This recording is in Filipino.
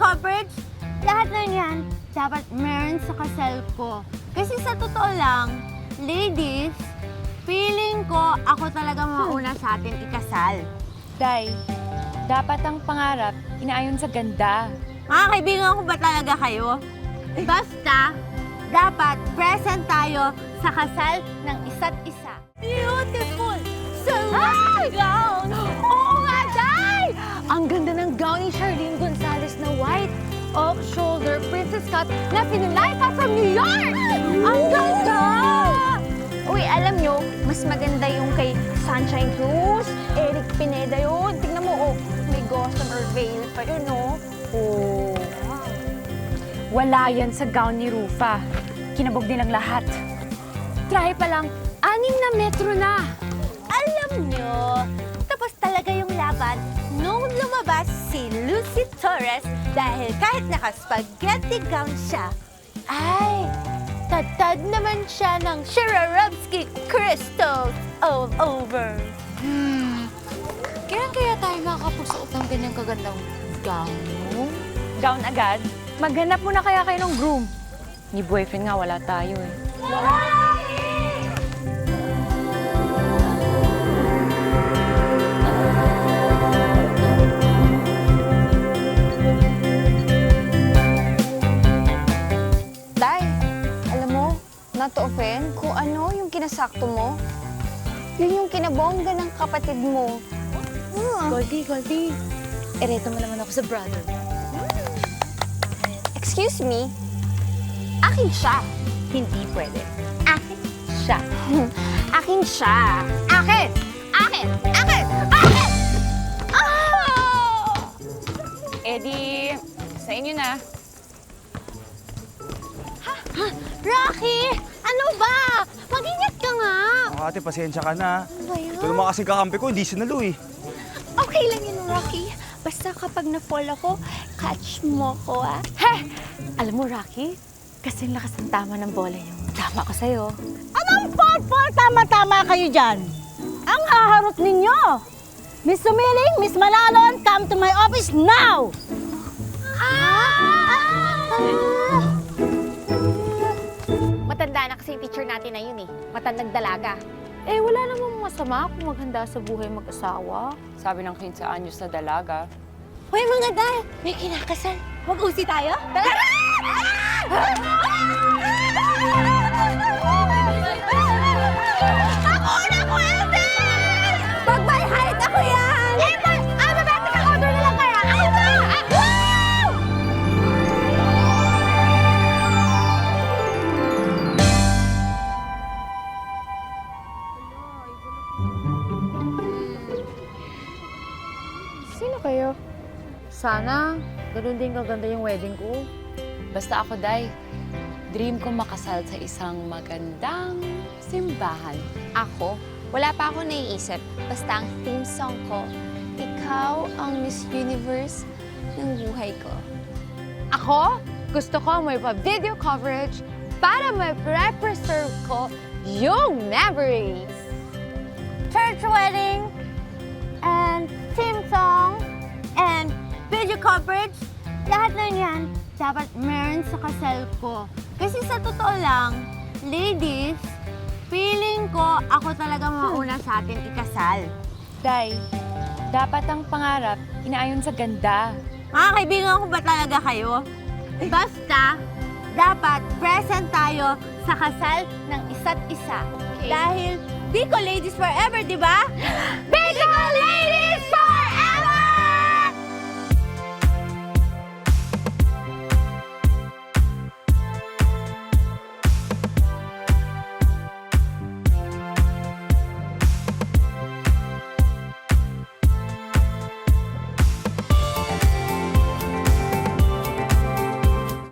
coverage, lahat na yan, dapat meron sa kasal ko. Kasi sa totoo lang, ladies, feeling ko ako talaga mauna sa atin ikasal. Day, dapat ang pangarap inaayon sa ganda. Mga kaibigan ko ba talaga kayo? Basta, dapat present tayo sa kasal ng isa't isa. Beautiful! Select gown! Oo nga, Day! Ang ganda ng gown ni Charlene cut na pinulay pa from New York! Ang ganda! Uy, alam nyo, mas maganda yung kay Sunshine Cruz, Eric Pineda yun. Tingnan mo, oh, may gossamer veil pa yun, no? Oh. Wala yan sa gown ni Rufa. Kinabog din ang lahat. Try pa lang, anim na metro na. Alam nyo, si Lucy Torres dahil kahit naka-spaghetti gown siya, ay, tatad naman siya ng Swarovski crystals all over. Hmm. Kailan kaya tayo makakapagsuot ng ganyang kagandang gown? Gown agad? Maghanap muna kaya kayo ng groom. Ni boyfriend nga, wala tayo eh. Day, offend, kung ano yung kinasakto mo, yun yung kinabongga ng kapatid mo. Ah, Goldie, Goldie. Ereto mo naman ako sa brother. excuse me, akin siya. Hindi pwede. Akin Siya. Akin siya. Akin! Akin! Akin! Akin! Ah! Eddie, sa inyo na. Rocky! Ate, pasensya ka na. Ano ba? Ito naman kasing kakampi ko, hindi sinalo eh. Okay lang yun, Rocky. Basta kapag na-fall ako, catch mo ko, ah. Heh! Alam mo, Rocky, kasi ang lakas ng tama ng bola yung tama ko sa'yo. Anong potpot? Tama-tama kayo dyan. Ang haharot ninyo. Miss Sumiling, Miss Manalon, come to my office now! Matanda na kasi yung teacher natin na yun eh. Matandang dalaga. Eh, wala namang masama kung maghanda sa buhay mag-asawa. Sabi ng 15 anyos na dalaga. Hoy mga day, may kinakasal. Mag-usi tayo? Tara! Ako Sana, ganun din kaganda yung wedding ko. Basta ako, Day. Dream ko makasal sa isang magandang simbahan. Ako, wala pa ako naiisip. Basta ang theme song ko, ikaw ang Miss Universe ng buhay ko. Ako, gusto ko may pa-video coverage para may preserve ko yung memories. Church wedding, and video coverage, lahat na yan dapat meron sa kasal ko. Kasi sa totoo lang, ladies, feeling ko ako talaga mauna sa atin ikasal. Day, dapat ang pangarap inaayon sa ganda. Mga kaibigan ko ba talaga kayo? Basta, dapat present tayo sa kasal ng isa't isa. Dahil Bicol Ladies Forever, di ba? Bicol Ladies